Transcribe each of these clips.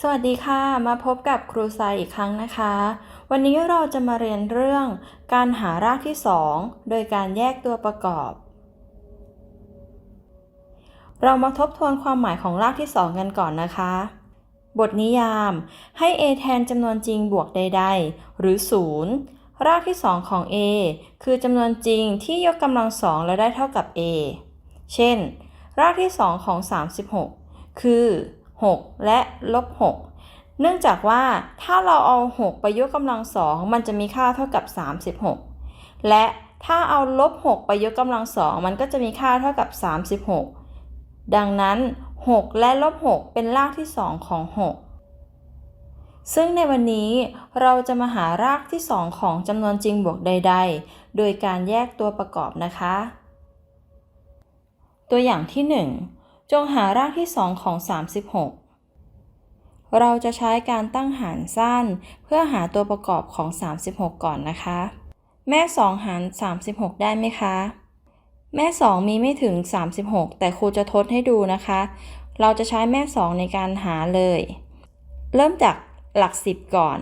สวัสดีค่ะ มาพบกับครูทรายอีกครั้งนะคะ วันนี้เราจะมาเรียนเรื่องการหารากที่ 2 โดยการแยกตัวประกอบ เรามาทบทวนความหมายของรากที่ 2 กันก่อนนะคะ บทนิยามให้ a แทนจำนวนจริงบวกใด ๆ หรือ 0 รากที่ 2 ของ a คือจำนวนจริงที่ยกกำลังสองแล้วได้เท่ากับ a เช่น รากที่ 2 ของ 36 คือ 6 และลบ6เนื่องจากว่าถ้าเราเอา 6 ไปยกกำลังสองมันจะมีค่าเท่ากับ 36 และถ้าเอาลบ6ไปยกกำลังสองมันก็จะมีค่าเท่ากับ 36 ดังนั้น 6 และลบ6เป็นรากที่ 2 ของ 6ซึ่งในวันนี้เราจะมาหารากที่ 2 ของจำนวนจริงบวกใด ๆ โดยการแยกตัวประกอบนะคะ ตัวอย่างที่ 1 จงหารากที่2ของ 36 เราจะใช้การตั้งหารสั้น เพื่อหาตัวประกอบของ 36 ก่อนนะคะ แม่ 2 หาร 36 ได้ไหมคะ แม่ 2 มีไม่ถึง 36 แต่ครูจะทดให้ดูนะคะ เราจะใช้แม่ 2 ในการหาเลย เริ่มจากหลัก 10 ก่อน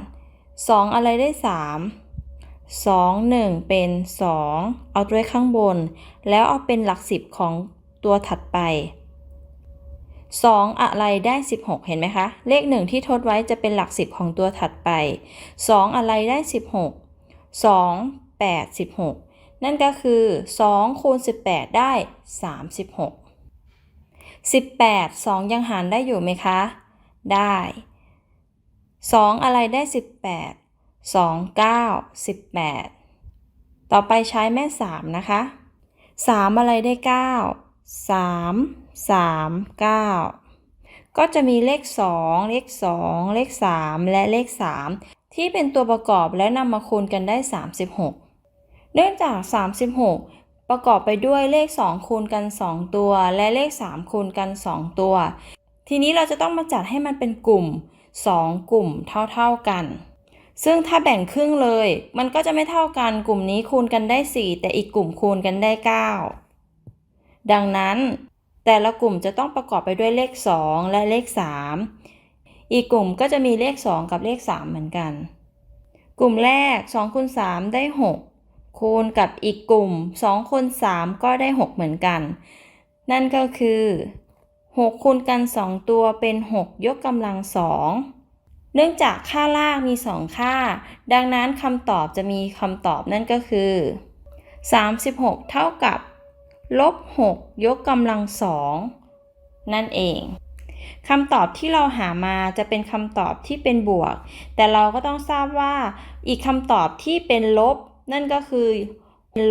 2 อะไรได้ 3 2 1 เป็น 2 เอาตัวเลขข้างบน แล้วเอาเป็นหลัก 10 ของตัวถัดไป 2 อะไรได้ 16 เห็นไหมคะ เลข 1 ที่ทดไว้จะเป็นหลัก 10 ของตัวถัดไป 2 อะไรได้ 16 2 8 16 นั่นก็คือ 2 คูณ 18 ได้ 36 18 2 ยังหารได้อยู่ไหมคะ ได้ 2 อะไรได้ 18 2 9 18 ต่อไปใช้แม่ 3 นะคะ 3 อะไรได้ 9 3 3 9ก็จะมีเลข2เลข2เลข3และเลข3ที่เป็นตัวประกอบและนำมาคูณกันได้ 36 เนื่องจาก 36 ประกอบไปด้วยเลข 2 คูณกัน 2 ตัว และเลข 3 คูณกัน 2 ตัว ทีนี้เราจะต้องมาจัดให้มันเป็นกลุ่ม 2 กลุ่มเท่าๆกัน ซึ่งถ้าแบ่งครึ่งเลย มันก็จะไม่เท่ากัน กลุ่มนี้คูณกันได้ 4 แต่อีกกลุ่มคูณกันได้ 9 ดังนั้น แต่ละกลุ่มจะต้องประกอบไปด้วยเลข 2 และเลข 3 อีกกลุ่มก็จะมีเลข 2 กับเลข 3 เหมือนกัน กลุ่มแรก2คูณ3ได้ 6 คูณกับอีกกลุ่ม2คูณ3ก็ได้ 6 เหมือนกัน นั่นก็คือ 6 คูณกัน 2 ตัวเป็น 6 ยกกำลัง 2เนื่องจากค่าลากมี 2 ค่า ดังนั้นคำตอบจะมีคำตอบนั่นก็คือ 36 เท่ากับ ลบ 6 ยกกำลัง2นั่นเองคำตอบที่เราหามาจะเป็นคำตอบที่เป็นบวก แต่เราก็ต้องทราบว่าอีกคำตอบที่เป็นลบ นั่นก็คือ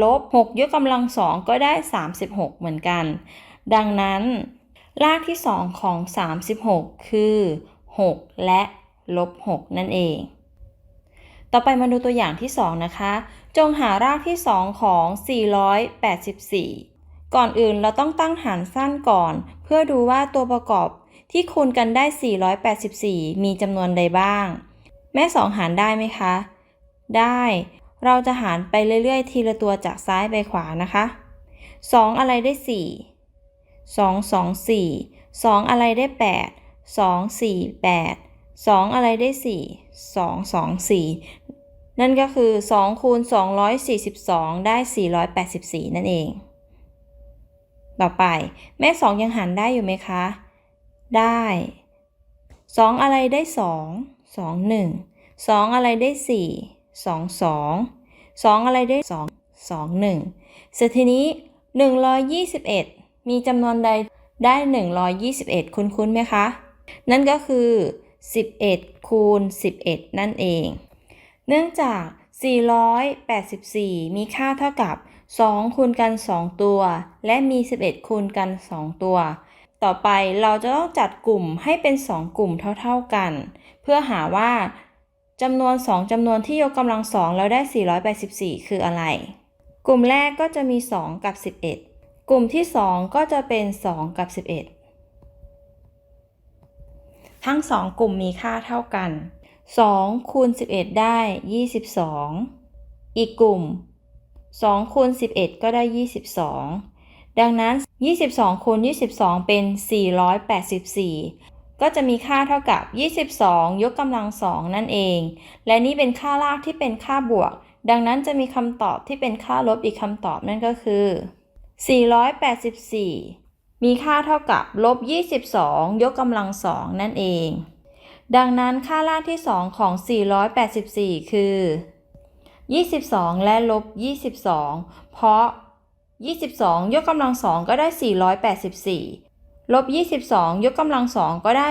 ลบ 6 ยกกำลัง2ก็ได้ 36 เหมือนกัน ดังนั้น รากที่ 2 ของ 36 คือ 6 และลบ 6 นั่นเอง ต่อไปมาดูตัวอย่างที่ 2 นะคะ จงหารากที่ 2 ของ 484 ก่อนอื่นเราต้องตั้งหารสั้นก่อน เพื่อดูว่าตัวประกอบที่คูณกันได้ 484 มีจำนวนใดบ้าง แม่2หารได้ไหมคะ ได้ เราจะหารไปเรื่อยๆ ทีละตัวจากซ้ายไปขวานะคะ 2 อะไรได้ 4 2 2 4 2 อะไรได้ 8 2 4 8 2 อะไรได้ 4 2 2 4 นั่นก็คือ 2 คูณ 242 ได้ 484 นั่นเอง ต่อไป แม่สองยังหารได้อยู่ไหมคะ ได้สองอะไรได้สองสองหนึ่งสองอะไรได้สี่สองสองสองอะไรได้สองสองหนึ่งเสร็จทีนี้หนึ่งร้อยยี่สิบเอ็ดมีจำนวนใดได้หนึ่งร้อยยี่สิบเอ็ดคุ้นๆไหมคะ นั่นก็คือสิบเอ็ดคูณสิบเอ็ดนั่นเอง เนื่องจากสี่ร้อยแปดสิบสี่มีค่าเท่ากับ 2คูณกัน 2 ตัว และมี 11คูณกัน 2 ตัว ต่อไปเราจะต้องจัดกลุ่มให้เป็น 2 กลุ่มเท่าๆกัน เพื่อหาว่าจำนวน 2จำนวนที่ยกกำลัง2แล้วได้ 484 คืออะไร กลุ่มแรกก็จะมี 2 กับ 11 กลุ่มที่ 2 ก็จะเป็น 2 กับ 11 ทั้ง 2 กลุ่มมีค่าเท่ากัน2คูณ11 ได้ 22 อีกกลุ่ม 2คูณ11 ก็ได้ 22 ดังนั้น 22คูณ22 เป็น 484 ก็จะมีค่าเท่ากับ 22 ยกกำลังสองนั่นเอง และนี่เป็นค่ารากที่เป็นค่าบวก ดังนั้นจะมีคำตอบที่เป็นค่าลบอีกคำตอบนั่นก็คือ 484 มีค่าเท่ากับลบ 22 ยกกำลังสองนั่นเอง ดังนั้นค่ารากที่ 2 ของ 484 คือ 22 และลบ 22 เพราะ 22 ยกกำลังสองก็ได้ 484 ลบ 22 ยกกำลังสองก็ได้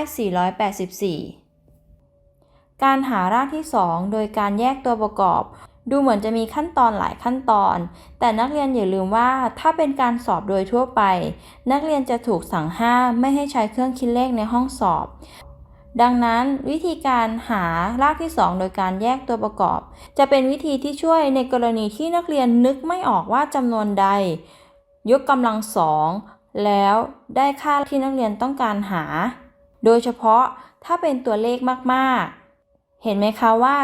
484 การหารากที่ 2 โดยการแยกตัวประกอบ ดูเหมือนจะมีขั้นตอนหลายขั้นตอน แต่นักเรียนอย่าลืมว่าถ้าเป็นการสอบโดยทั่วไป นักเรียนจะถูกสั่งห้ามไม่ให้ใช้เครื่องคิดเลขในห้องสอบ ดังนั้นวิธีการหารากที่ 2 โดยการแยกตัวประกอบ จะเป็นวิธีที่ช่วยในกรณีที่นักเรียนนึกไม่ออกว่าจำนวนใด ยกกำลังสองแล้วได้ค่าที่นักเรียนต้องการหา โดยเฉพาะถ้าเป็นตัวเลขมากๆ เห็นไหมคะว่า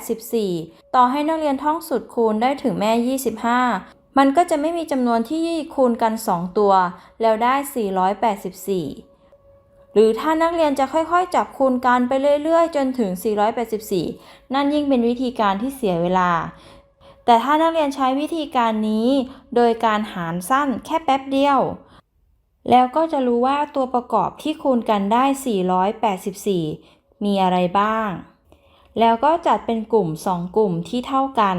484 ต่อให้นักเรียนท่องสูตรคูณได้ถึงแม่ 25 มันก็จะไม่มีจำนวนที่คูณกัน 2 ตัว แล้วได้ 484 หรือถ้านักเรียนจะค่อยๆ จับคูณกันไปเรื่อยๆ จนถึง 484 นั่นยิ่งเป็นวิธีการที่เสียเวลา แต่ถ้านักเรียนใช้วิธีการนี้ โดยการหารสั้นแค่แป๊บเดียว แล้วก็จะรู้ว่าตัวประกอบที่คูณกันได้ 484 มีอะไรบ้าง แล้วก็จัดเป็นกลุ่ม 2 กลุ่มที่เท่ากัน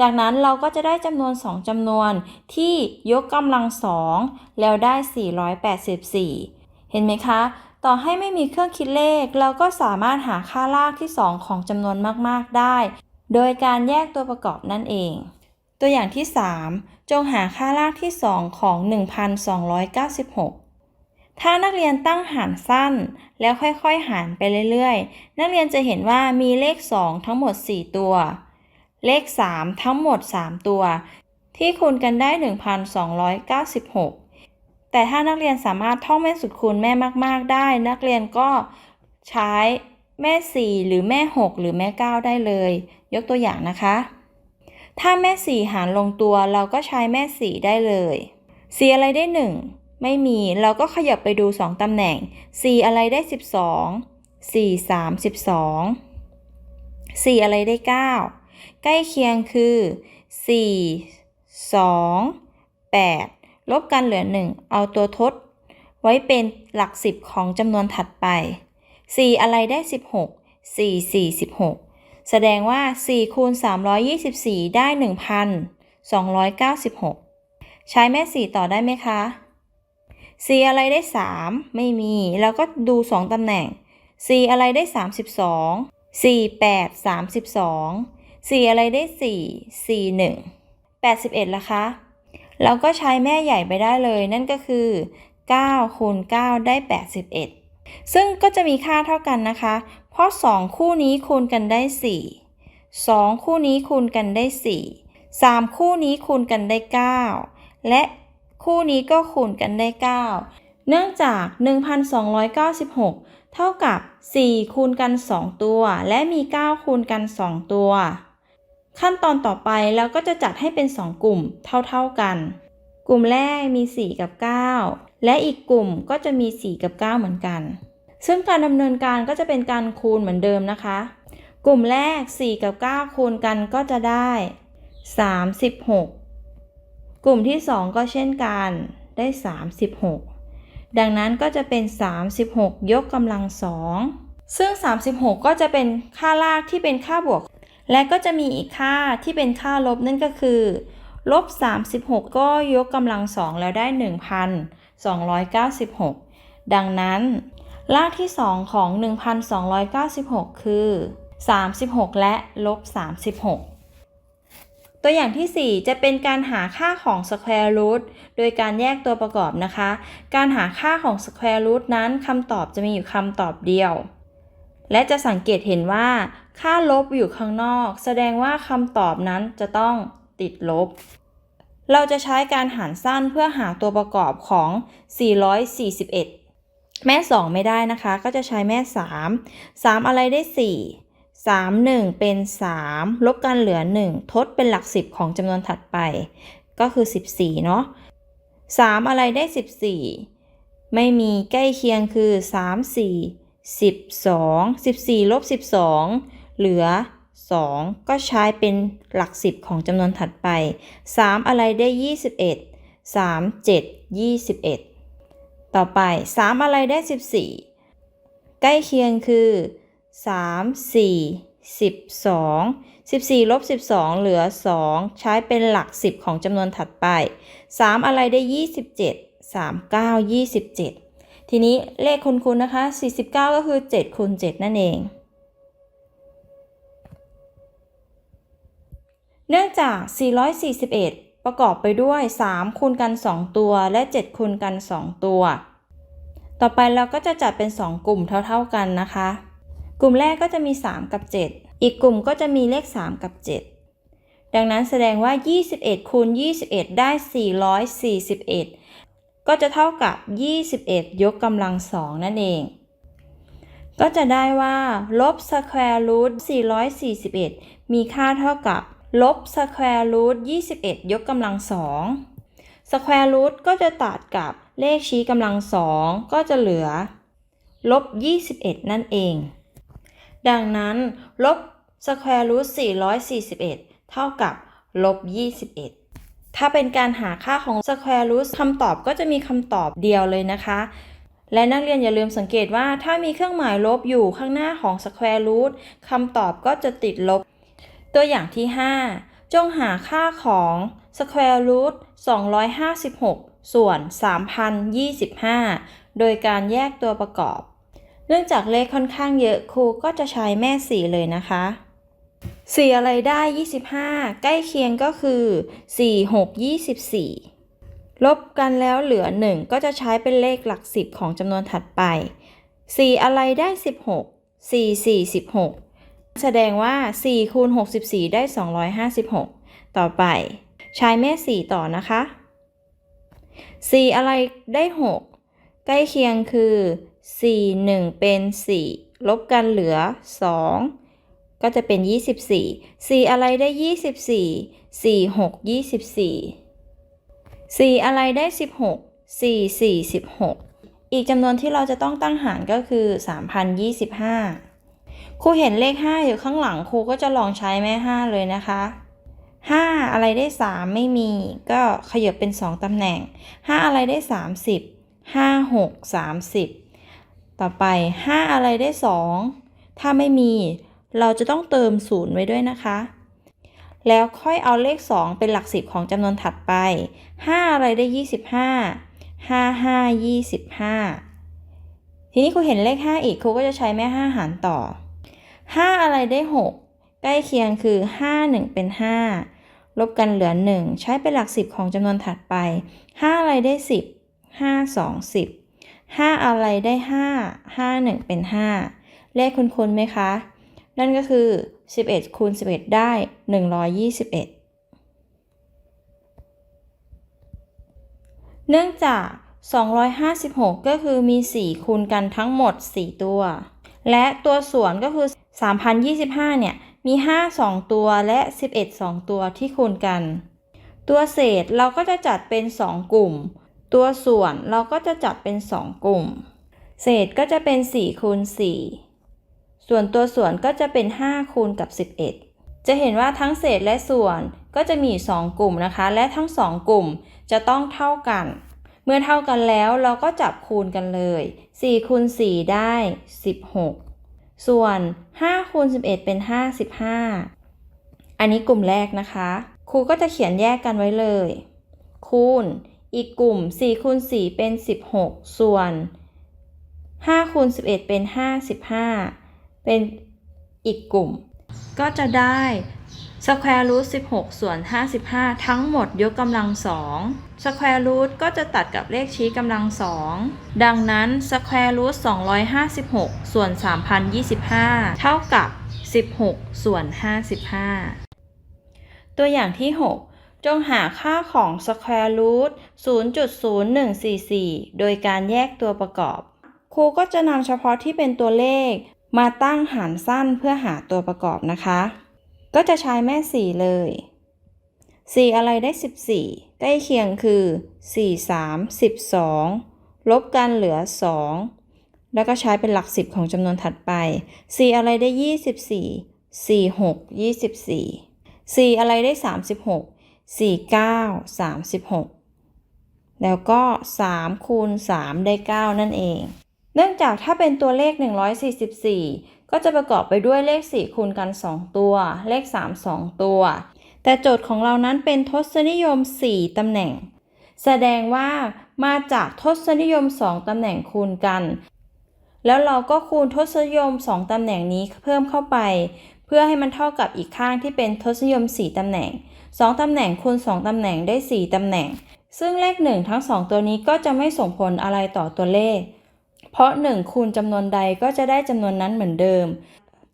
จากนั้นเราก็จะได้จำนวน 2จำนวนที่ยกกำลังสองแล้วได้ 484 เห็นไหมคะ ต่อให้ไม่มีเครื่องคิดเลข เราก็สามารถหาค่ารากที่ 2 ของจำนวนมาก ๆ ได้ โดยการแยกตัวประกอบนั่นเอง ตัวอย่างที่ 3 จงหาค่ารากที่ 2 ของ 1296 ถ้านักเรียนตั้งหารสั้น แล้วค่อยๆ หารไปเรื่อยๆ นักเรียนจะเห็นว่ามีเลข 2 ทั้งหมด 4 ตัว เลข 3 ทั้งหมด 3 ตัว ที่คูณกันได้ 1296 แต่ถ้านักเรียนสามารถท่องแม่สุดคูณแม่มาก ๆ ได้ นักเรียนก็ใช้แม่ 4 หรือแม่ 6 หรือแม่ 9 ได้เลย ยกตัวอย่างนะคะ ถ้าแม่ 4 หารลงตัวเราก็ใช้แม่ 4 ได้เลย4อะไรได้ 1 ไม่มีเราก็ขยับไปดู 2ตำแหน่ง4อะไรได้ 12 4 3 12 4 อะไรได้ 9 ใกล้เคียงคือ 4 2 8 ลบกันเหลือ 1 เอาตัวทด ไว้เป็นหลัก 10 ของจำนวนถัดไป 4 อะไรได้ 16 4 4 16 แสดงว่า 4 คูณ 324 ได้ 1,296 ใช้แม่ 4 ต่อได้ไหมคะ 4 อะไรได้ 3 ไม่มี แล้วก็ดู 2 ตำแหน่ง 4 อะไรได้ 32 4 8 32 4 อะไรได้ 4 4 1 81ละคะ เราก็ใช้แม่ใหญ่ไปได้เลย นั่นก็คือ9คูณ9ได้ 81 ซึ่งก็จะมีค่าเท่ากันนะคะ เพราะ 2 คู่นี้คูณกันได้ 4 2 คู่นี้คูณกันได้ 4 3 คู่นี้คูณกันได้ 9 และคู่นี้ก็คูณกันได้ 9 เนื่องจาก 1,296 เท่ากับ 4 คูณกัน 2 ตัว และมี 9 คูณกัน 2 ตัว ขั้นตอนต่อไปเราก็จะจัดให้เป็น 2 กลุ่มเท่าๆกัน กลุ่มแรกมี 4 กับ 9 และอีกกลุ่มก็จะมี 4 กับ 9 เหมือนกัน ซึ่งการดำเนินการก็จะเป็นการคูณเหมือนเดิมนะคะ กลุ่มแรก 4 กับ 9 คูณกันก็จะได้ 36 กลุ่มที่ 2 ก็เช่นกันได้ 36 ดังนั้นก็จะเป็น 36 ยกกำลังสองซึ่ง 36 ก็จะเป็นค่ารากที่เป็นค่าบวก และก็จะมีอีกค่าที่เป็นค่าลบนั่นก็คือลบ 36 ก็ยกกำลังสองแล้วได้ 1,296 ดังนั้น รากที่ 2 ของ 1,296 คือ 36 และลบ 36 ตัวอย่างที่ 4 จะเป็นการหาค่าของ square root โดยการแยกตัวประกอบนะคะ การหาค่าของ square root นั้นคำตอบจะมีอยู่คำตอบเดียว และจะสังเกตเห็นว่า ค่าลบอยู่ข้างนอก แสดงว่าคำตอบนั้นจะต้องติดลบ เราจะใช้การหารสั้นเพื่อหาตัวประกอบของ 441 แม่ 2 ไม่ได้นะคะ ก็จะใช้แม่ 3 3 อะไรได้ 4 3 1 เป็น 3 ลบกันเหลือ 1 ทดเป็นหลัก 10 ของจำนวนถัดไป ก็คือ 14 เนาะ3อะไรได้ 14 ไม่มีใกล้เคียงคือ 3 4 12 14ลบ12 เหลือ 2 ก็ใช้เป็นหลัก 10 ของจำนวนถัดไป 3 อะไรได้ 21 3 7 21 ต่อไป 3 อะไรได้ 14 ใกล้เคียงคือ 3 4 12 14ลบ12 เหลือ 2 ใช้เป็นหลัก 10 ของจำนวนถัดไป 3 อะไรได้ 27 39 27 ทีนี้เลขคูณๆนะคะ 49 ก็คือ7คูณ7นั่นเอง เนื่องจาก 441 ประกอบไปด้วย 3 คูณกัน 2 ตัว และ 7 คูณกัน 2 ตัว ต่อไปเราก็จะจัดเป็น 2 กลุ่มเท่าๆกันนะคะ กลุ่มแรกก็จะมี 3 กับ 7 อีกกลุ่มก็จะมีเลข 3 กับ 7 ดังนั้นแสดงว่า 21คูณ21 ได้ 441 ก็จะเท่ากับ 21 ยกกำลัง2นั่นเอง ก็จะได้ว่าลบสแควร์รูท441 มีค่าเท่ากับลบสแควร์รูท21 ยกกำลัง2สแควร์รูทก็จะตัดกับเลขชี้กำลัง2ก็จะเหลือลบ21 นั่นเอง ดังนั้นลบสแควร์รูท441 เท่ากับลบ21 ถ้าเป็นการหาค่าของสแควร์รูทคำตอบก็จะมีคำตอบเดียวเลยนะคะ และนักเรียนอย่าลืมสังเกตว่าถ้ามีเครื่องหมายลบอยู่ข้างหน้าของสแควร์รูทคำตอบก็จะติดลบ ตัวอย่างที่ 5 จงหาค่าของสแควร์รูท256 ส่วน 3,025 โดยการแยกตัวประกอบ เนื่องจากเลขค่อนข้างเยอะครูก็จะใช้แม่สีเลยนะคะ 4 อะไรได้ 25 ใกล้เคียงก็คือ 4 6 24 ลบกันแล้วเหลือ 1 ก็จะใช้เป็นเลขหลัก 10 ของจำนวนถัดไป 4 อะไรได้ 16 4 4 16 แสดงว่า 4 คูณ 64 ได้ 256 ต่อไป ใช้แม่ 4 ต่อนะคะ 4 อะไรได้ 6 ใกล้เคียงคือ 4 1 เป็น 4 ลบกันเหลือ 2 ก็จะเป็น 24 4 อะไรได้ 24 4 6 24 4 อะไรได้ 16 4 4 16 อีกจำนวนที่เราจะต้องตั้งหารก็คือ 3,025 ครูเห็นเลข 5 อยู่ข้างหลังครูก็จะลองใช้แม่ 5 เลยนะคะ 5 อะไรได้ 3 ไม่มี ก็ขยับเป็น 2ตำแหน่ง 5 อะไรได้ 30 5 6 30 ต่อไป 5 อะไรได้ 2 ถ้าไม่มี เราจะต้องเติม0ไว้ด้วยนะคะ แล้วค่อยเอาเลข 2 เป็นหลัก 10 ของจำนวนถัดไป 5 อะไรได้ 25 5 5 25 ทีนี้ครูเห็นเลข 5 อีกครูก็จะใช้แม่ 5 หารต่อ 5 อะไรได้ 6 ใกล้เคียงคือ 5 1 เป็น 5 ลบกันเหลือ 1 ใช้เป็นหลัก 10 ของจำนวนถัดไป 5 อะไรได้ 10 5 2 10 5 อะไรได้ 5 5 1 เป็น 5 เลขคุ้นๆไหมคะ นั่นก็คือ 11 คูณ 11 ได้ 121เนื่องจาก 256 ก็คือมี 4 คูณกันทั้งหมด 4 ตัว และตัวส่วนก็คือ 3,025 เนี่ย มี 5 2 ตัวและ 11 2 ตัวที่คูณกัน ตัวเศษเราก็จะจัดเป็น 2 กลุ่ม ตัวส่วนเราก็จะจัดเป็น 2 กลุ่ม เศษก็จะเป็น 4 คูณ 4 ส่วนตัวส่วนก็จะเป็น 5 คูณกับ 11 จะเห็นว่าทั้งเศษและส่วนก็จะมี 2 กลุ่มนะคะ และทั้ง 2 กลุ่มจะต้องเท่ากัน เมื่อเท่ากันแล้วเราก็จับคูณกันเลย 4 คูณ 4 ได้ 16 ส่วน 5 คูณ 11 เป็น 55 อันนี้กลุ่มแรกนะคะ ครูก็จะเขียนแยกกันไว้เลย คูณ อีกกลุ่ม 4 คูณ 4 เป็น 16 ส่วน 5 คูณ 11 เป็น 55 เป็นอีกกลุ่ม ก็จะได้สแควร์รูท16 ส่วน 55 ทั้งหมดยกกำลัง2สแควร์รูทก็จะตัดกับเลขชี้กำลัง2ดังนั้นสแควร์รูท256 ส่วน 3,025 เท่ากับ 16 ส่วน 55 ตัวอย่างที่ 6 จงหาค่าของสแควร์รูท0.0144 โดยการแยกตัวประกอบ ครูก็จะนำเฉพาะที่เป็นตัวเลข มาตั้งหารสั้นเพื่อหาตัวประกอบนะคะ ก็จะใช้แม่ 4 เลย 4 อะไรได้ 14 ใกล้เคียงคือ 4 3 12 ลบกันเหลือ 2 แล้วก็ใช้เป็นหลัก 10 ของจำนวนถัดไป 4 อะไรได้ 24 4 6 24 4 อะไรได้ 36 4 9 36 แล้วก็ 3 คูณ 3 ได้ 9 นั่นเอง เนื่องจากถ้าเป็นตัวเลข 144 ก็จะประกอบไปด้วยเลข 4 คูณกัน 2 ตัว เลข 3 2 ตัว แต่โจทย์ของเรานั้นเป็นทศนิยม 4 ตำแหน่ง แสดงว่ามาจากทศนิยม 2 ตำแหน่งคูณกัน แล้วเราก็คูณทศนิยม 2 ตำแหน่งนี้เพิ่มเข้าไป เพื่อให้มันเท่ากับอีกข้างที่เป็นทศนิยม 4 ตำแหน่ง 2 ตำแหน่งคูณ 2 ตำแหน่งได้ 4 ตำแหน่ง ซึ่งเลข 1 ทั้ง 2 ตัวนี้ก็จะไม่ส่งผลอะไรต่อตัวเลข เพราะ 1 คูณจำนวนใดก็จะได้จำนวนนั้นเหมือนเดิม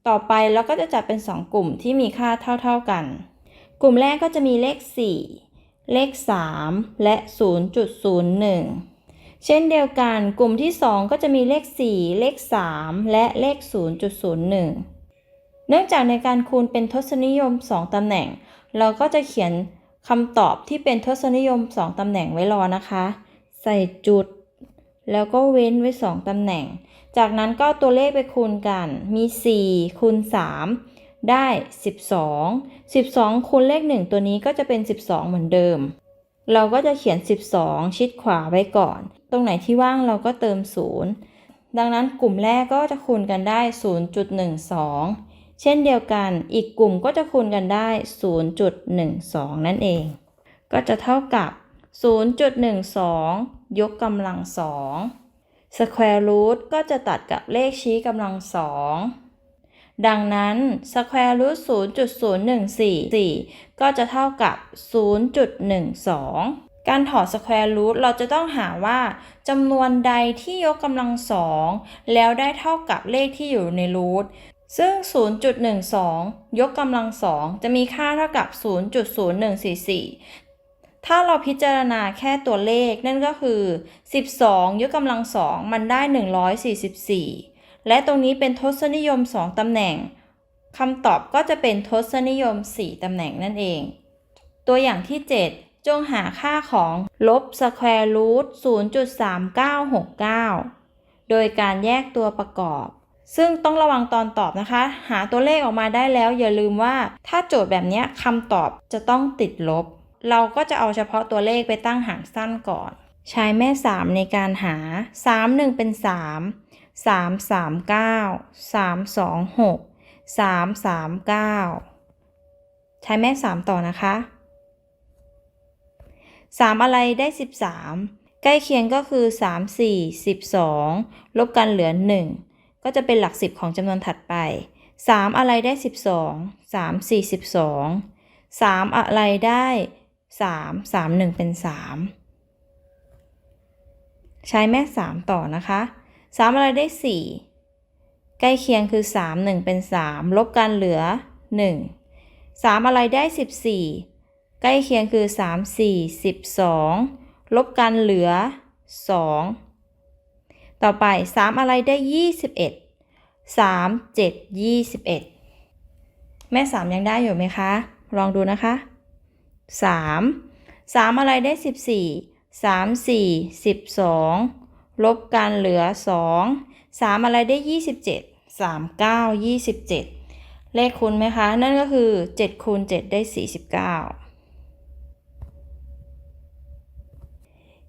ต่อไปเราก็จะจัดเป็น 2 กลุ่มที่มีค่าเท่าๆกัน กลุ่มแรกก็จะมีเลข 4 เลข 3 และ 0.01 เช่นเดียวกันกลุ่มที่ 2 ก็จะมีเลข 4 เลข 3 และเลข 0.01 เนื่องจากในการคูณเป็นทศนิยม 2 ตำแหน่ง เราก็จะเขียนคำตอบที่เป็นทศนิยม 2 ตำแหน่งไว้รอนะคะ ใส่จุด แล้วก็เว้นไว้ 2 ตำแหน่ง จากนั้นก็ตัวเลขไปคูณกัน มี 4 คูณ 3 ได้ 12 12 คูณเลข 1 ตัวนี้ก็จะเป็น 12 เหมือนเดิม เราก็จะเขียน 12 ชิดขวาไว้ก่อน ตรงไหนที่ว่างเราก็เติม 0 ดังนั้นกลุ่มแรกก็จะคูณกันได้ 0.12 เช่นเดียวกันอีกกลุ่มก็จะคูณกันได้ 0.12 นั่นเอง ก็จะเท่ากับ 0.12 ยกกำลังสอง square root ก็จะตัดกับเลขชี้กำลังสองดังนั้น square root 0.0144 ก็จะเท่ากับ 0.12 การถอด square root เราจะต้องหาว่าจำนวนใดที่ยกกำลังสองแล้วได้เท่ากับเลขที่อยู่ในรูทซึ่ง 0.12 ยกกำลังสองจะมีค่าเท่ากับ 0.0144 ถ้าเราพิจารณาแค่ตัวเลขนั่นก็คือ 12 ยกกำลังสองมันได้ 144 และตรงนี้เป็นทศนิยม 2ตำแหน่งคำตอบก็จะเป็นทศนิยม 4ตำแหน่งนั่นเอง ตัวอย่างที่ 7 จงหาค่าของลบสแควร์รูท0.3969 โดยการแยกตัวประกอบ ซึ่งต้องระวังตอนตอบนะคะ หาตัวเลขออกมาได้แล้วอย่าลืมว่า ถ้าโจทย์แบบนี้คำตอบจะต้องติดลบ เราก็จะเอาเฉพาะตัวเลขไปตั้งหารสั้นก่อน ใช้แม่ 3 ในการหา 3 1 เป็น 3 3 3 9 3 2 6 3 3 9 ใช้แม่ 3 ต่อนะคะ 3 อะไรได้ 13 ใกล้เคียงก็คือ 3 4 12 ลบกันเหลือ 1 ก็จะเป็นหลัก 10 ของจำนวนถัดไป 3 อะไรได้ 12 3 4 12 3 อะไรได้ 3 3 1เป็น3ใช้แม่3ต่อนะคะ3อะไรได้4ใกล้เคียงคือ3 1เป็น3ลบกันเหลือ1 3อะไรได้14ใกล้เคียงคือ3 4 12ลบกันเหลือ2ต่อไป3อะไรได้21 3 7 21แม่3ยังได้อยู่ไหมคะ ลองดูนะคะ 3 3 อะไรได้ 14 3 4 12 ลบกันเหลือ 2 3 อะไรได้ 27 3 9 27 เลขคูณไหมคะ นั่นก็คือ 7 คูณ 7 ได้ 49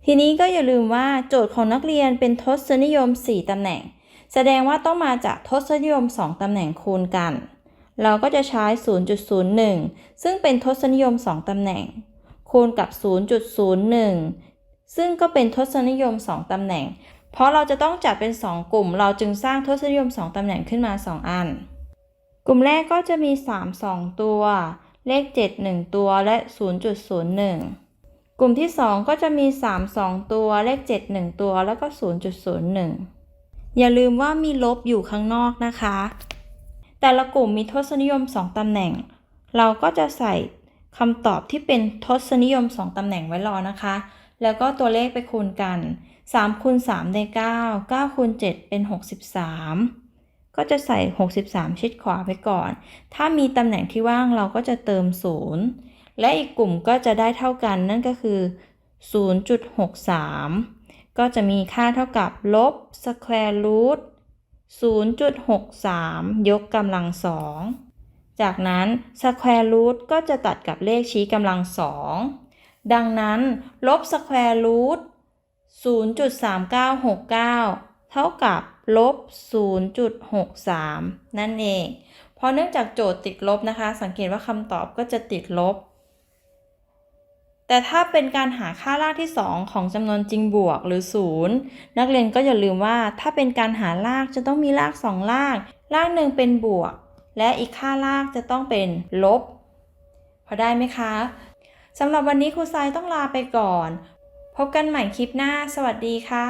ทีนี้ก็อย่าลืมว่าโจทย์ของนักเรียนเป็นทศนิยม 4 ตำแหน่ง แสดงว่าต้องมาจากทศนิยม 2 ตำแหน่งคูณกัน เราก็จะใช้ 0.01 ซึ่งเป็นทศนิยม 2 ตำแหน่ง คูณกับ 0.01 ซึ่งก็เป็นทศนิยม 2 ตำแหน่ง เพราะเราจะต้องจัดเป็น 2 กลุ่ม เราจึงสร้างทศนิยม 2 ตำแหน่งขึ้นมา 2 อัน กลุ่มแรกก็จะมี 3 2 ตัว เลข 7 1 ตัว และ 0.01 กลุ่มที่ 2 ก็จะมี 3 2 ตัว เลข 7 1 ตัว แล้วก็ 0.01 อย่าลืมว่ามีลบอยู่ข้างนอกนะคะ แต่ละกลุ่มมีทศนิยม 2ตำแหน่ง เราก็จะใส่คำตอบที่เป็นทศนิยม 2ตำแหน่งไว้รอนะคะ แล้วก็ตัวเลขไปคูณกัน3คูณ3ได้9 9คูณ7เป็น 63 ก็จะใส่ 63 ชิดขวาไปก่อน ถ้ามีตำแหน่งที่ว่างเราก็จะเติม 0 และอีกกลุ่มก็จะได้เท่ากันนั่นก็คือ 0.63 ก็จะมีค่าเท่ากับลบ square root 0.63 ยกกำลังสองจากนั้น square root ก็จะตัดกับเลขชี้กำลังสองดังนั้นลบ square root 0.3969 เท่ากับลบ 0.63 นั่นเอง เพราะเนื่องจากโจทย์ติดลบนะคะ สังเกตว่าคำตอบก็จะติดลบ แต่ถ้าเป็นการหาค่ารากที่ 2 ของจำนวนจริงบวกหรือ 0 นักเรียนก็อย่าลืมว่าถ้าเป็นการหารากจะต้องมีราก2รากรากหนึ่งเป็นบวก และอีกค่ารากจะต้องเป็นลบ พอได้ไหมคะสำหรับวันนี้ครูทรายต้องลาไปก่อน พบกันใหม่คลิปหน้า สวัสดีค่ะ